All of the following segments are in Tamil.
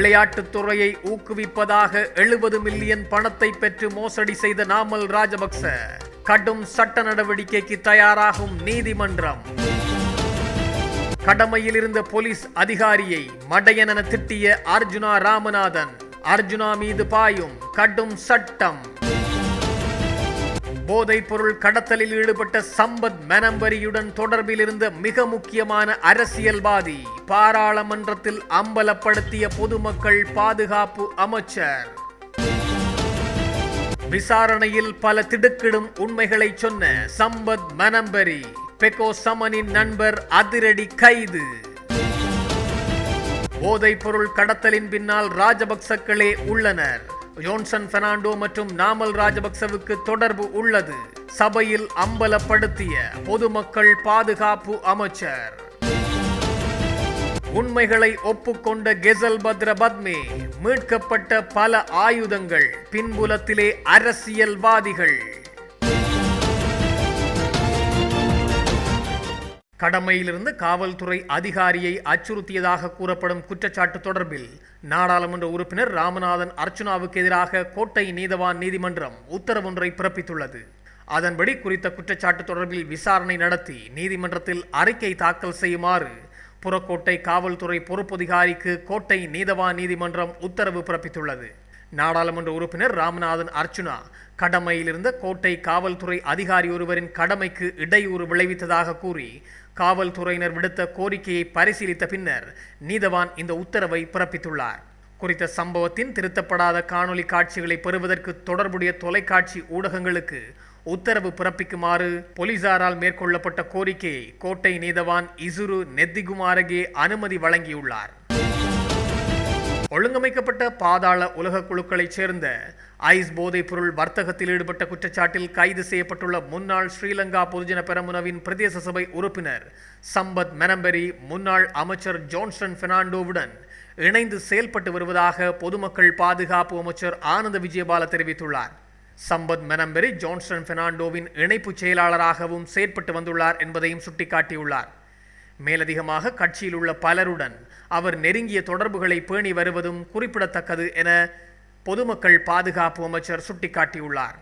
விளையாட்டுத்துறையை ஊக்குவிப்பதாக எழுபது மில்லியன் பணத்தை பெற்று மோசடி செய்த நாமல் ராஜபக்ச கடும் சட்ட நடவடிக்கைக்கு தயாராகும் நீதிமன்றம். கடமையில் இருந்த போலீஸ் அதிகாரியை மடையனென திட்டிய அர்ஜுனா ராமநாதன் அர்ஜுனா மீது பாயும் கடும் சட்டம். போதைப் பொருள் கடத்தலில் ஈடுபட்ட சம்பத் மெனம்பரியுடன் தொடர்பில் இருந்த மிக முக்கியமான அரசியல்வாதி பாராளுமன்றத்தில் அம்பலப்படுத்திய பொதுமக்கள் பாதுகாப்பு அமைச்சர். விசாரணையில் பல திடுக்கிடும் உண்மைகளை சொன்ன சம்பத் மனம்பரி பெக்கோ சமனின் நண்பர் அதிரடி கைது. போதைப் பொருள் கடத்தலின் பின்னால் ராஜபக்சக்களே உள்ளனர். ஜோன்சன் பெர்னாண்டோ மற்றும் நாமல் ராஜபக்சவுக்கு தொடர்பு உள்ளது. சபையில் அம்பலப்படுத்திய பொதுமக்கள் பாதுகாப்பு அமைச்சர். உண்மைகளை ஒப்புக்கொண்ட கெசல் பத்ர பத்மே மீட்கப்பட்ட பல ஆயுதங்கள் பின்புலத்திலே அரசியல்வாதிகள். கடமையிலிருந்து காவல்துறை அதிகாரியை அச்சுறுத்தியதாக கூறப்படும் குற்றச்சாட்டு தொடர்பில் நாடாளுமன்ற உறுப்பினர் ராமநாதன் அர்ச்சுனாவுக்கு எதிராக கோட்டை நீதவான் நீதிமன்றம் உத்தரவொன்றை பிறப்பித்துள்ளது. அதன்படி குறித்த குற்றச்சாட்டு தொடர்பில் விசாரணை நடத்தி நீதிமன்றத்தில் அறிக்கை தாக்கல் செய்யுமாறு புறக்கோட்டை காவல்துறை பொறுப்பதிகாரிக்கு கோட்டை நீதவான் நீதிமன்றம் உத்தரவு பிறப்பித்துள்ளது. நாடாளுமன்ற உறுப்பினர் ராமநாதன் அர்ச்சுனா கடமையிலிருந்த கோட்டை காவல்துறை அதிகாரி ஒருவரின் கடமைக்கு இடையூறு விளைவித்ததாக கூறி காவல்துறையினர் விடுத்த கோரிக்கையை பரிசீலித்த பின்னர் நீதவான் இந்த உத்தரவை பிறப்பித்துள்ளார். குறித்த சம்பவத்தின் திருத்தப்படாத காணொலி காட்சிகளை பெறுவதற்கு தொடர்புடைய தொலைக்காட்சி ஊடகங்களுக்கு உத்தரவு பிறப்பிக்குமாறு போலீசாரால் மேற்கொள்ளப்பட்ட கோரிக்கையை கோட்டை நீதவான் இசுரு நெத்திகுமாரகே அனுமதி வழங்கியுள்ளார். ஒழுங்கமைக்கப்பட்ட பாதாள உலக குழுக்களைச் சேர்ந்த ஐஸ் போதைப் பொருள் வர்த்தகத்தில் ஈடுபட்ட குற்றச்சாட்டில் கைது செய்யப்பட்டுள்ள முன்னாள் ஸ்ரீலங்கா பொதுஜன பெரமுனவின் பிரதேச சபை உறுப்பினர் சம்பத் மெனம்பெரி முன்னாள் அமைச்சர் ஜோன்ஸ்டன் பெர்னாண்டோவுடன் இணைந்து செயல்பட்டு வருவதாக பொதுமக்கள் பாதுகாப்பு அமைச்சர் ஆனந்த விஜயபால தெரிவித்துள்ளார். சம்பத் மெனம்பெரி ஜான்சன் பெர்னாண்டோவின் இணைப்பு செயலாளராகவும் செயற்பட்டு வந்துள்ளார் என்பதையும் சுட்டிக்காட்டியுள்ளார். மேலதிகமாக கட்சியில் உள்ள பலருடன் அவர் நெருங்கிய தொடர்புகளை பேணி வருவதும் குறிப்பிடத்தக்கது என பொதுமக்கள் பாதுகாப்பு அமைச்சர் சுட்டிக்காட்டியுள்ளார்.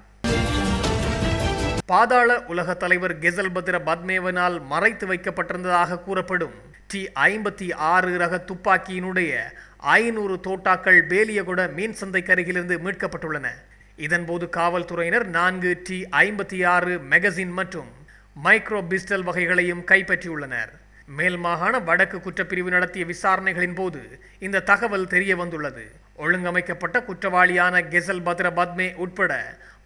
பாதாள உலக தலைவர் கெசல் பத்ர பத்மேவனால் மறைத்து வைக்கப்பட்டிருந்ததாக கூறப்படும் டி ஐம்பத்தி ஆறு ரக துப்பாக்கியினுடைய ஐநூறு தோட்டாக்கள் பேலியகுட மீன் சந்தைக்கு அருகிலிருந்து மீட்கப்பட்டுள்ளன. இதன்போது காவல்துறையினர் நான்கு டி ஐம்பத்தி ஆறு மெகசின் மற்றும் மைக்ரோ பிஸ்டல் வகைகளையும் கைப்பற்றியுள்ளனர். மேல் மாகாண வடக்கு குற்றப்பிரிவு நடத்திய விசாரணைகளின் போது இந்த தகவல் தெரிய வந்துள்ளது. ஒழுங்கமைக்கப்பட்ட குற்றவாளியான கெசல் பத்ர பத்மே உட்பட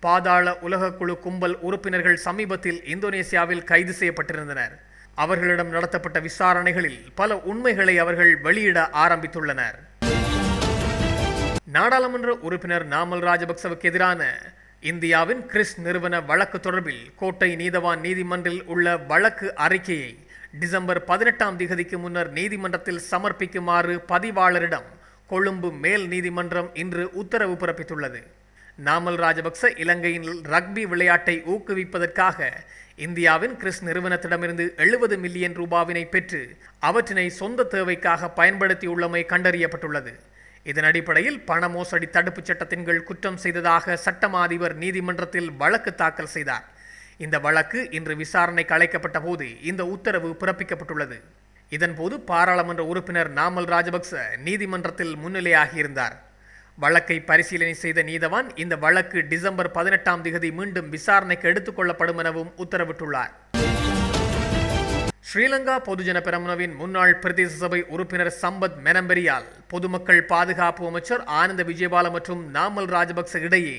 பாதாள உலகக்குழு கும்பல் உறுப்பினர்கள் சமீபத்தில் இந்தோனேசியாவில் கைது செய்யப்பட்டிருந்தனர். அவர்களிடம் நடத்தப்பட்ட விசாரணைகளில் பல உண்மைகளை அவர்கள் வெளியிட ஆரம்பித்துள்ளனர். நாடாளுமன்ற உறுப்பினர் நாமல் ராஜபக்சவுக்கு எதிரான இந்தியாவின் கிறிஸ் நிறுவன வழக்கு தொடர்பில் கோட்டை நீதவான் நீதிமன்றில் உள்ள வழக்கு அறிக்கையை டிசம்பர் பதினெட்டாம் திகதிக்கு முன்னர் நீதிமன்றத்தில் சமர்ப்பிக்குமாறு பதிவாளரிடம் கொழும்பு மேல் நீதிமன்றம் இன்று உத்தரவு பிறப்பித்துள்ளது. நாமல் ராஜபக்ச இலங்கையின் ரக்பி விளையாட்டை ஊக்குவிப்பதற்காக இந்தியாவின் கிறிஸ் நிறுவனத்திடமிருந்து எழுபது மில்லியன் ரூபாவினை பெற்று அவற்றினை சொந்த தேவைக்காக பயன்படுத்தியுள்ளமை கண்டறியப்பட்டுள்ளது. இதன் அடிப்படையில் பண மோசடி தடுப்புச் சட்டத்தின் கீழ் குற்றம் செய்ததாக சட்டமா அதிபர் நீதிமன்றத்தில் வழக்கு தாக்கல் செய்தார். இந்த வழக்கு இன்று விசாரணைக்கு அழைக்கப்பட்ட போது இந்த உத்தரவு பிறப்பிக்கப்பட்டுள்ளது. இதன்போது பாராளுமன்ற உறுப்பினர் நாமல் ராஜபக்ச நீதிமன்றத்தில் முன்னிலையாகியிருந்தார் வழக்கை பரிசீலனை செய்த நீதவான் இந்த வழக்கு டிசம்பர் பதினெட்டாம் திகதி மீண்டும் விசாரணைக்கு எடுத்துக்கொள்ளப்படும் எனவும் உத்தரவிட்டுள்ளார். ஸ்ரீலங்கா பொதுஜன பெரமுனவின் முன்னாள் பிரதேச சபை உறுப்பினர் சம்பத் மெனம்பெரியால் பொதுமக்கள் பாதுகாப்பு அமைச்சர் ஆனந்த விஜயபால மற்றும் நாமல் ராஜபக்ச இடையே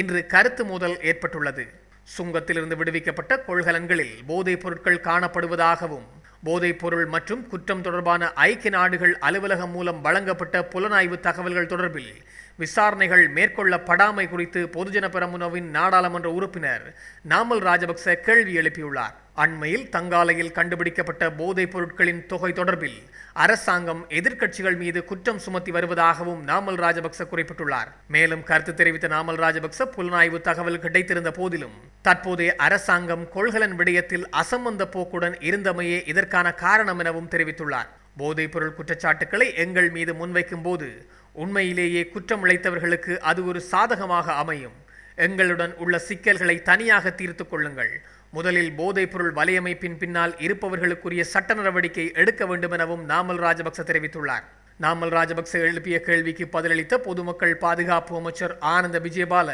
இன்று கருத்து மோதல் ஏற்பட்டுள்ளது. சுங்கத்திலிருந்து விடுவிக்கப்பட்ட கொள்கலன்களில் போதைப் பொருட்கள் காணப்படுவதாகவும் போதைப் பொருள் மற்றும் குற்றம் தொடர்பான ஐக்கிய நாடுகள் அலுவலகம் மூலம் வழங்கப்பட்ட புலனாய்வு தகவல்கள் தொடர்பில் விசாரணைகள் மேற்கொள்ளப்படாமை குறித்து பொதுஜன பெரமுனவின் நாடாளுமன்ற உறுப்பினர் நாமல் ராஜபக்ச கேள்வி எழுப்பியுள்ளார். அண்மையில் தங்காலையில் கண்டுபிடிக்கப்பட்ட போதைப் பொருட்களின் தொகை தொடர்பில் அரசாங்கம் எதிர்க்கட்சிகள் மீது குற்றம் சுமத்தி வருவதாகவும் நாமல் ராஜபக்ச குறிப்பிட்டுள்ளார். மேலும் கருத்து தெரிவித்த நாமல் ராஜபக்ச புலனாய்வு தகவல் கிடைத்திருந்த போதிலும் தற்போதைய அரசாங்கம் கொள்கலன் விடயத்தில் அசம்பந்த போக்குடன் இருந்தமையே இதற்கான காரணம் எனவும் தெரிவித்துள்ளார். போதைப்பொருள் குற்றச்சாட்டுக்களை எங்கள் மீது முன்வைக்கும் போது உண்மையிலேயே குற்றம் இழைத்தவர்களுக்கு அது ஒரு சாதகமாக அமையும். எங்களுடன் உள்ள சிக்கல்களை தனியாக தீர்த்து கொள்ளுங்கள். முதலில் போதைப்பொருள் வலையமைப்பின் பின்னால் இருப்பவர்களுக்குரிய சட்ட நடவடிக்கை எடுக்க வேண்டும் எனவும் நாமல் ராஜபக்ச தெரிவித்துள்ளார். நாமல் ராஜபக்ச எழுப்பிய கேள்விக்கு பதிலளித்த பொதுமக்கள் பாதுகாப்பு அமைச்சர் ஆனந்த விஜயபால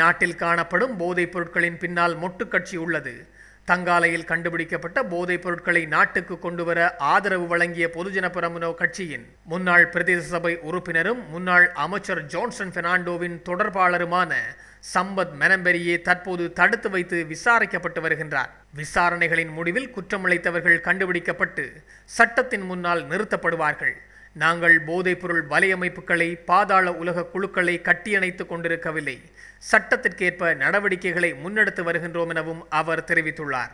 நாட்டில் காணப்படும் போதைப் பொருட்களின் பின்னால் மொட்டு கட்சி உள்ளது. தங்காலையில் கண்டுபிடிக்கப்பட்ட போதைப் பொருட்களை நாட்டுக்கு கொண்டுவர ஆதரவு வழங்கிய பொதுஜன பிரமுனோ கட்சியின் முன்னாள் பிரதேச சபை உறுப்பினரும் முன்னாள் அமைச்சர் ஜான்சன் பெர்னாண்டோவின் தொடர்பாளருமான சம்பத் மெனம்பெரியே தற்போது தடுத்து வைத்து விசாரிக்கப்பட்டு வருகின்றார். விசாரணைகளின் முடிவில் குற்றமிழைத்தவர்கள் கண்டுபிடிக்கப்பட்டு சட்டத்தின் முன்னால் நிறுத்தப்படுவார்கள். நாங்கள் போதைப்பொருள் வலையமைப்புகளை பாதாள உலக குழுக்களை கட்டியணைத்துக் கொண்டிருக்கவில்லை. சட்டத்திற்கேற்ப நடவடிக்கைகளை முன்னெடுத்து வருகின்றோம் எனவும் அவர் தெரிவித்துள்ளார்.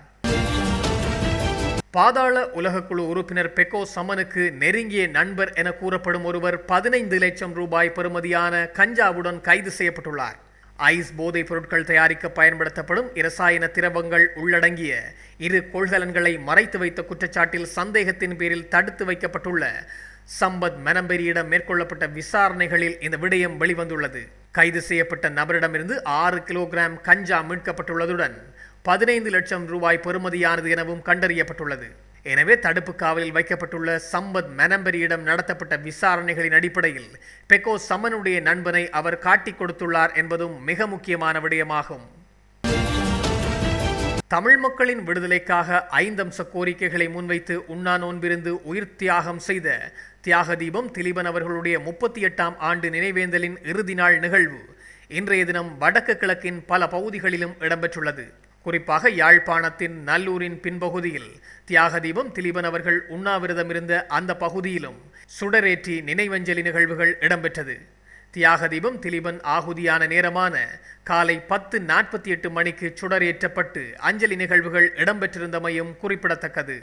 பாதாள உலகக்குழு உறுப்பினர் பெக்கோ சமனுக்கு நெருங்கிய நண்பர் என கூறப்படும் ஒருவர் பதினைந்து லட்சம் ரூபாய் பெறுமதியான கஞ்சாவுடன் கைது செய்யப்பட்டுள்ளார். ஐஸ் போதைப் பொருட்கள் தயாரிக்க பயன்படுத்தப்படும் இரசாயன திரவங்கள் உள்ளடங்கிய இரு கொள்கலன்களை மறைத்து வைத்த குற்றச்சாட்டில் சந்தேகத்தின் பேரில் தடுத்து வைக்கப்பட்டுள்ள சம்பத் மெனம்பெரியிடம் மேற்கொள்ளப்பட்ட விசாரணைகளில் இந்த விடயம் வெளிவந்துள்ளது. கைது செய்யப்பட்ட நபரிடமிருந்து ஆறு கிலோகிராம் கஞ்சா மீட்கப்பட்டுள்ளதுடன் பதினைந்து லட்சம் ரூபாய் பெறுமதியானது எனவும் கண்டறியப்பட்டுள்ளது. எனவே தடுப்பு காவலில் வைக்கப்பட்டுள்ள சம்பத் மெனம்பெரியிடம் நடத்தப்பட்ட விசாரணைகளின் அடிப்படையில் பெக்கோ சமனுடைய நண்பனை அவர் காட்டிக் கொடுத்துள்ளார் என்பதும் மிக முக்கியமான விடயமாகும். தமிழ் மக்களின் விடுதலைக்காக ஐந்தம்ச கோரிக்கைகளை முன்வைத்து உண்ணா நோன்பிருந்து உயிர் தியாகம் செய்த தியாக தீபம் திலீபன் அவர்களுடைய முப்பத்தி எட்டாம் ஆண்டு நினைவேந்தலின் இறுதி நாள் நிகழ்வு இன்றைய தினம் வடக்கு கிழக்கின் பல பகுதிகளிலும் இடம்பெற்றுள்ளது. குறிப்பாக யாழ்ப்பாணத்தின் நல்லூரின் பின்பகுதியில் தியாகதீபம் திலீபன் அவர்கள் உண்ணாவிரதமிருந்த அந்த பகுதியிலும் சுடரேற்றி நினைவஞ்சலி நிகழ்வுகள் இடம்பெற்றது. தியாகதீபம் திலீபன் ஆகுதியான நேரமான காலை பத்து நாற்பத்தி எட்டு மணிக்கு சுடரேற்றப்பட்டு அஞ்சலி நிகழ்வுகள் இடம்பெற்றிருந்தமையும் குறிப்பிடத்தக்கது.